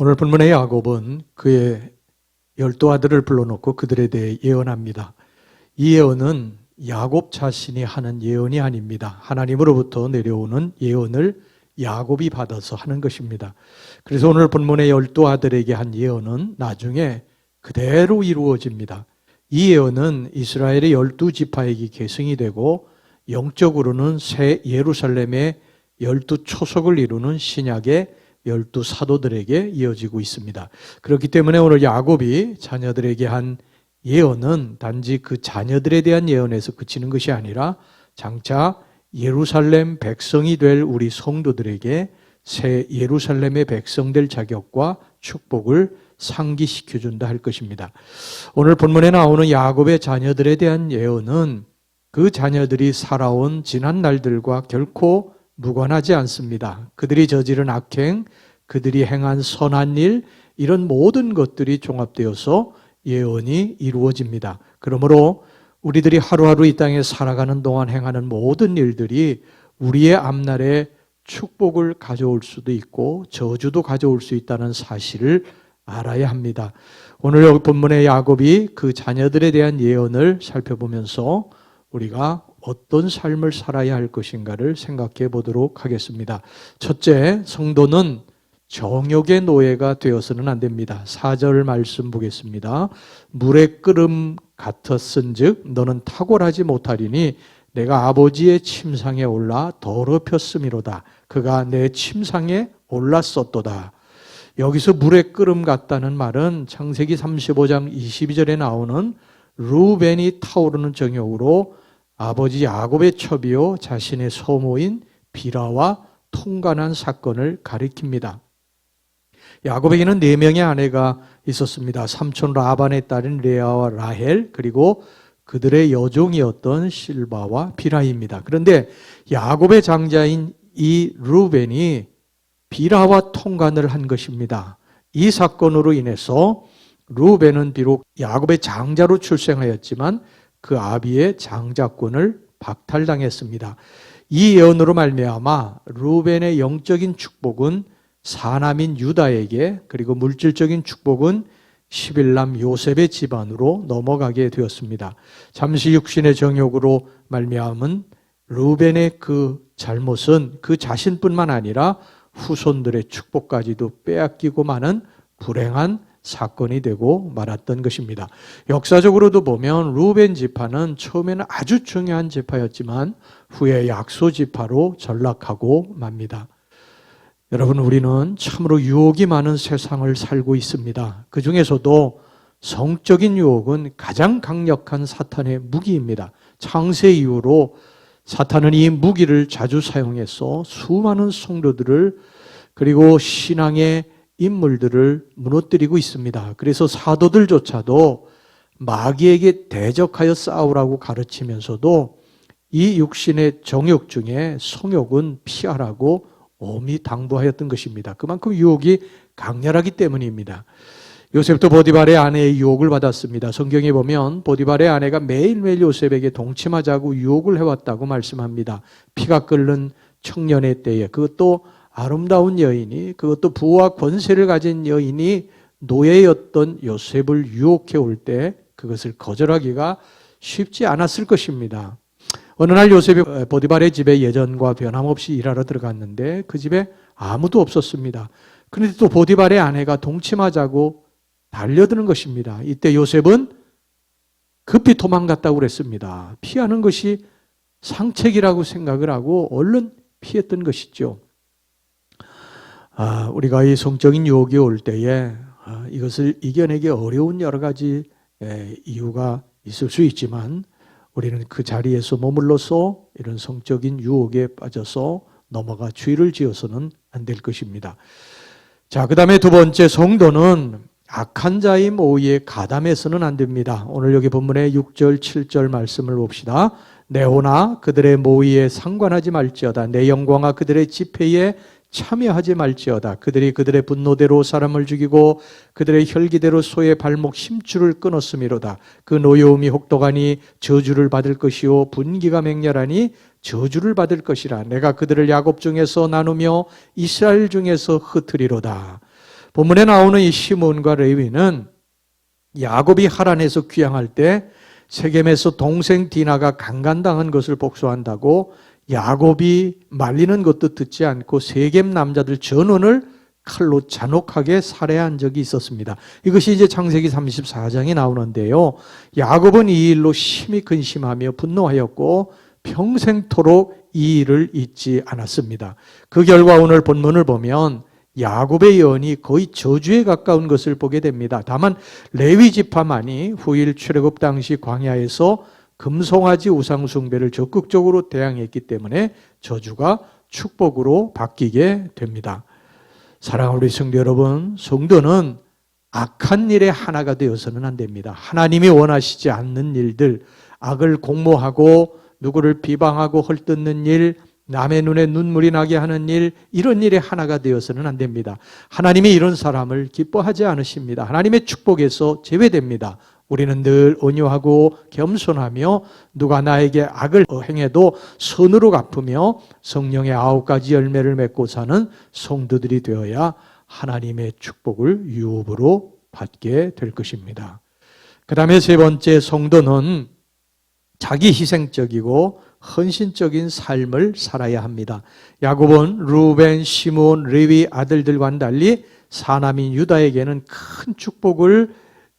오늘 본문의 야곱은 그의 열두 아들을 불러놓고 그들에 대해 예언합니다. 이 예언은 야곱 자신이 하는 예언이 아닙니다. 하나님으로부터 내려오는 예언을 야곱이 받아서 하는 것입니다. 그래서 오늘 본문의 열두 아들에게 한 예언은 나중에 그대로 이루어집니다. 이 예언은 이스라엘의 열두 지파에게 계승이 되고 영적으로는 새 예루살렘의 열두 초석을 이루는 신약의 열두 사도들에게 이어지고 있습니다. 그렇기 때문에 오늘 야곱이 자녀들에게 한 예언은 단지 그 자녀들에 대한 예언에서 그치는 것이 아니라 장차 예루살렘 백성이 될 우리 성도들에게 새 예루살렘의 백성 될 자격과 축복을 상기시켜 준다 할 것입니다. 오늘 본문에 나오는 야곱의 자녀들에 대한 예언은 그 자녀들이 살아온 지난 날들과 결코 무관하지 않습니다. 그들이 저지른 악행, 그들이 행한 선한 일, 이런 모든 것들이 종합되어서 예언이 이루어집니다. 그러므로 우리들이 하루하루 이 땅에 살아가는 동안 행하는 모든 일들이 우리의 앞날에 축복을 가져올 수도 있고 저주도 가져올 수 있다는 사실을 알아야 합니다. 오늘 여기 본문의 야곱이 그 자녀들에 대한 예언을 살펴보면서 우리가 어떤 삶을 살아야 할 것인가를 생각해 보도록 하겠습니다. 첫째, 성도는 정욕의 노예가 되어서는 안 됩니다. 4절 말씀 보겠습니다. 물의 끓음 같았은즉 너는 탁월하지 못하리니 내가 아버지의 침상에 올라 더럽혔음이로다. 그가 내 침상에 올랐었도다. 여기서 물의 끓음 같다는 말은 창세기 35장 22절에 나오는 루벤이 타오르는 정욕으로 아버지 야곱의 첩이요 자신의 소모인 비라와 통관한 사건을 가리킵니다. 야곱에게는 네 명의 아내가 있었습니다. 삼촌 라반의 딸인 레아와 라헬 그리고 그들의 여종이었던 실바와 비라입니다. 그런데 야곱의 장자인 이 루벤이 비라와 통관을 한 것입니다. 이 사건으로 인해서 루벤은 비록 야곱의 장자로 출생하였지만 그 아비의 장자권을 박탈당했습니다. 이 예언으로 말미암아 루벤의 영적인 축복은 사남인 유다에게 그리고 물질적인 축복은 11남 요셉의 집안으로 넘어가게 되었습니다. 잠시 육신의 정욕으로 말미암은 루벤의 그 잘못은 그 자신뿐만 아니라 후손들의 축복까지도 빼앗기고 마는 불행한 사건이 되고 말았던 것입니다. 역사적으로도 보면 루벤 지파는 처음에는 아주 중요한 지파였지만 후에 약소 지파로 전락하고 맙니다. 여러분 우리는 참으로 유혹이 많은 세상을 살고 있습니다. 그 중에서도 성적인 유혹은 가장 강력한 사탄의 무기입니다. 창세 이후로 사탄은 이 무기를 자주 사용해서 수많은 성도들을 그리고 신앙의 인물들을 무너뜨리고 있습니다. 그래서 사도들조차도 마귀에게 대적하여 싸우라고 가르치면서도 이 육신의 정욕 중에 성욕은 피하라고 엄히 당부하였던 것입니다. 그만큼 유혹이 강렬하기 때문입니다. 요셉도 보디발의 아내의 유혹을 받았습니다. 성경에 보면 보디발의 아내가 매일매일 요셉에게 동침하자고 유혹을 해왔다고 말씀합니다. 피가 끓는 청년의 때에 그것도 아름다운 여인이 그것도 부와 권세를 가진 여인이 노예였던 요셉을 유혹해 올 때 그것을 거절하기가 쉽지 않았을 것입니다. 어느 날 요셉이 보디발의 집에 예전과 변함없이 일하러 들어갔는데 그 집에 아무도 없었습니다. 그런데 또 보디발의 아내가 동침하자고 달려드는 것입니다. 이때 요셉은 급히 도망갔다고 그랬습니다. 피하는 것이 상책이라고 생각을 하고 얼른 피했던 것이죠. 아, 우리가 이 성적인 유혹이 올 때에 아, 이것을 이겨내기 어려운 여러 가지 에, 이유가 있을 수 있지만 우리는 그 자리에서 머물러서 이런 성적인 유혹에 빠져서 넘어가 죄를 지어서는 안 될 것입니다. 자, 그 다음에 두 번째 성도는 악한 자의 모의에 가담해서는 안 됩니다. 오늘 여기 본문의 6절, 7절 말씀을 봅시다. 내오나 그들의 모의에 상관하지 말지어다. 내 영광아 그들의 집회에 참여하지 말지어다. 그들이 그들의 분노대로 사람을 죽이고 그들의 혈기대로 소의 발목 심줄을 끊었음이로다. 그 노여움이 혹독하니 저주를 받을 것이요 분기가 맹렬하니 저주를 받을 것이라. 내가 그들을 야곱 중에서 나누며 이스라엘 중에서 흩으리로다. 본문에 나오는 이 시몬과 레위는 야곱이 하란에서 귀향할 때 세겜에서 동생 디나가 강간당한 것을 복수한다고 야곱이 말리는 것도 듣지 않고 세겜 남자들 전원을 칼로 잔혹하게 살해한 적이 있었습니다. 이것이 이제 창세기 34장에 나오는데요. 야곱은 이 일로 심히 근심하며 분노하였고 평생토록 이 일을 잊지 않았습니다. 그 결과 오늘 본문을 보면 야곱의 예언이 거의 저주에 가까운 것을 보게 됩니다. 다만 레위 지파만이 후일 출애굽 당시 광야에서 금송아지 우상 숭배를 적극적으로 대항했기 때문에 저주가 축복으로 바뀌게 됩니다. 사랑하는 우리 성도 여러분, 성도는 악한 일의 하나가 되어서는 안 됩니다. 하나님이 원하시지 않는 일들, 악을 공모하고 누구를 비방하고 헐뜯는 일, 남의 눈에 눈물이 나게 하는 일, 이런 일의 하나가 되어서는 안 됩니다. 하나님이 이런 사람을 기뻐하지 않으십니다. 하나님의 축복에서 제외됩니다. 우리는 늘 온유하고 겸손하며 누가 나에게 악을 행해도 선으로 갚으며 성령의 아홉 가지 열매를 맺고 사는 성도들이 되어야 하나님의 축복을 유업으로 받게 될 것입니다. 그 다음에 세 번째 성도는 자기 희생적이고 헌신적인 삶을 살아야 합니다. 야곱은 루벤, 시몬, 레위 아들들과는 달리 사남인 유다에게는 큰 축복을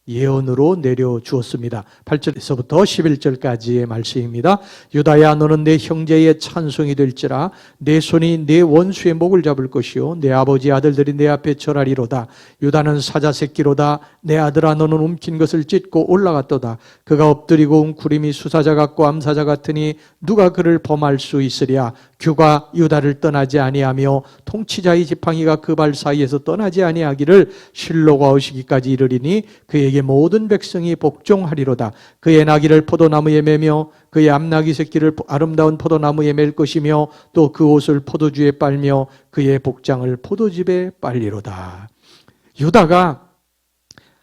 예언으로 내려 주었습니다. 8절에서부터 11절까지의 말씀입니다. 유다야 너는 내 형제의 찬송이 될지라 내 손이 내 원수의 목을 잡을 것이요 내 아버지 아들들이 내 앞에 절하리로다. 유다는 사자 새끼로다. 내 아들아 너는 움킨 것을 찢고 올라갔도다. 그가 엎드리고 웅크림이 수사자 같고 암사자 같으니 누가 그를 범할 수 있으랴. 규가 유다를 떠나지 아니하며 통치자의 지팡이가 그 발 사이에서 떠나지 아니하기를 실로가 오시기까지 이르리니 그에게 모든 백성이 복종하리로다. 그의 나귀를 포도나무에 매며 그의 암나귀 새끼를 아름다운 포도나무에 맬 것이며 또 그 옷을 포도주에 빨며 그의 복장을 포도즙에 빨리로다. 유다가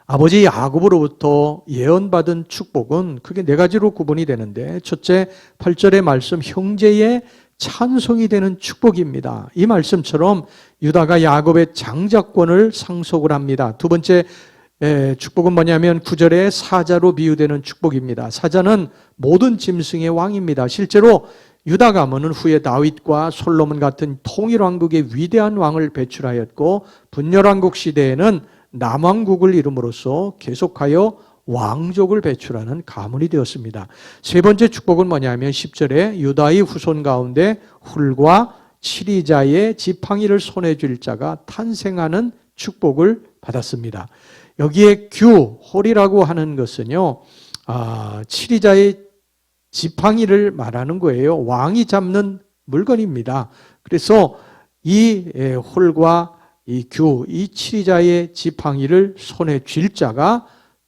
아버지 야곱으로부터 예언받은 축복은 크게 네 가지로 구분이 되는데 첫째 8절의 말씀 형제의 찬송이 되는 축복입니다. 이 말씀처럼 유다가 야곱의 장자권을 상속을 합니다. 두 번째 축복은 뭐냐면 구절에 사자로 비유되는 축복입니다. 사자는 모든 짐승의 왕입니다. 실제로 유다 가문은 후에 다윗과 솔로몬 같은 통일 왕국의 위대한 왕을 배출하였고 분열 왕국 시대에는 남왕국을 이름으로써 계속하여 왕족을 배출하는 가문이 되었습니다. 세 번째 축복은 뭐냐면 10절에 유다의 후손 가운데 훌과 치리자의 지팡이를 손에 쥘 자가 탄생하는 축복을 받았습니다. 여기에 규, 홀이라고 하는 것은요, 아, 치리자의 지팡이를 말하는 거예요. 왕이 잡는 물건입니다. 그래서 이 홀과 이 규, 이 치리자의 지팡이를 손에 쥘 자가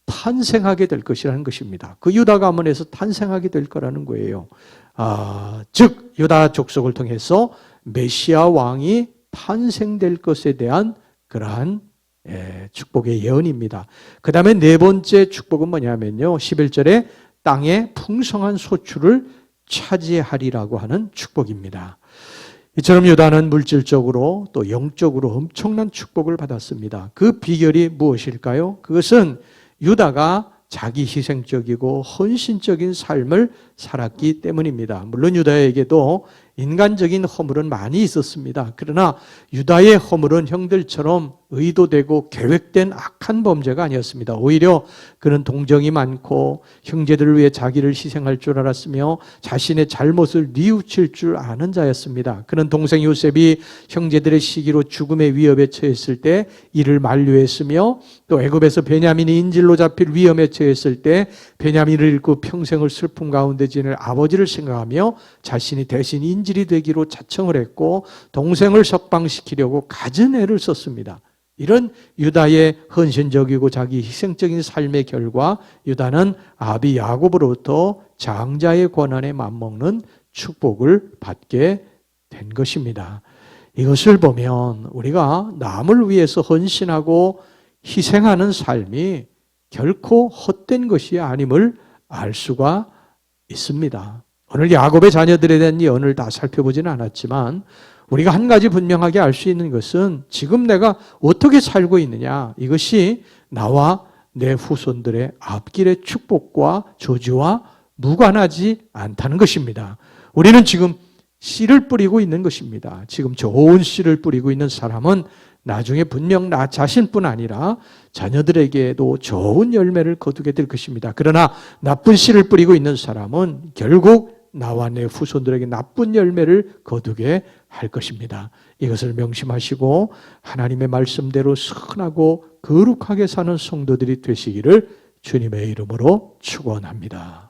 탄생하게 될 것이라는 것입니다. 그 유다 가문에서 탄생하게 될 거라는 거예요. 아, 즉 유다 족속을 통해서 메시아 왕이 탄생될 것에 대한 그러한 예, 축복의 예언입니다. 그 다음에 네 번째 축복은 뭐냐면요. 11절에 땅에 풍성한 소출을 차지하리라고 하는 축복입니다. 이처럼 유다는 물질적으로 또 영적으로 엄청난 축복을 받았습니다. 그 비결이 무엇일까요? 그것은 유다가 자기 희생적이고 헌신적인 삶을 살았기 때문입니다. 물론 유다에게도 인간적인 허물은 많이 있었습니다. 그러나 유다의 허물은 형들처럼 의도되고 계획된 악한 범죄가 아니었습니다. 오히려 그는 동정이 많고 형제들을 위해 자기를 희생할 줄 알았으며 자신의 잘못을 뉘우칠 줄 아는 자였습니다. 그는 동생 요셉이 형제들의 시기로 죽음의 위협에 처했을 때 이를 만류했으며 또 애굽에서 베냐민이 인질로 잡힐 위험에 처했을 때 베냐민을 잃고 평생을 슬픔 가운데 지낼 아버지를 생각하며 자신이 대신 인질이 되기로 자청을 했고 동생을 석방시키려고 갖은 애를 썼습니다. 이런 유다의 헌신적이고 자기 희생적인 삶의 결과 유다는 아비 야곱으로부터 장자의 권한에 맞먹는 축복을 받게 된 것입니다. 이것을 보면 우리가 남을 위해서 헌신하고 희생하는 삶이 결코 헛된 것이 아님을 알 수가 있습니다. 오늘 야곱의 자녀들에 대한 예언을 다 살펴보지는 않았지만 우리가 한 가지 분명하게 알 수 있는 것은 지금 내가 어떻게 살고 있느냐 이것이 나와 내 후손들의 앞길의 축복과 저주와 무관하지 않다는 것입니다. 우리는 지금 씨를 뿌리고 있는 것입니다. 지금 좋은 씨를 뿌리고 있는 사람은 나중에 분명 나 자신뿐 아니라 자녀들에게도 좋은 열매를 거두게 될 것입니다. 그러나 나쁜 씨를 뿌리고 있는 사람은 결국 나와 내 후손들에게 나쁜 열매를 거두게 할 것입니다. 이것을 명심하시고 하나님의 말씀대로 선하고 거룩하게 사는 성도들이 되시기를 주님의 이름으로 축원합니다.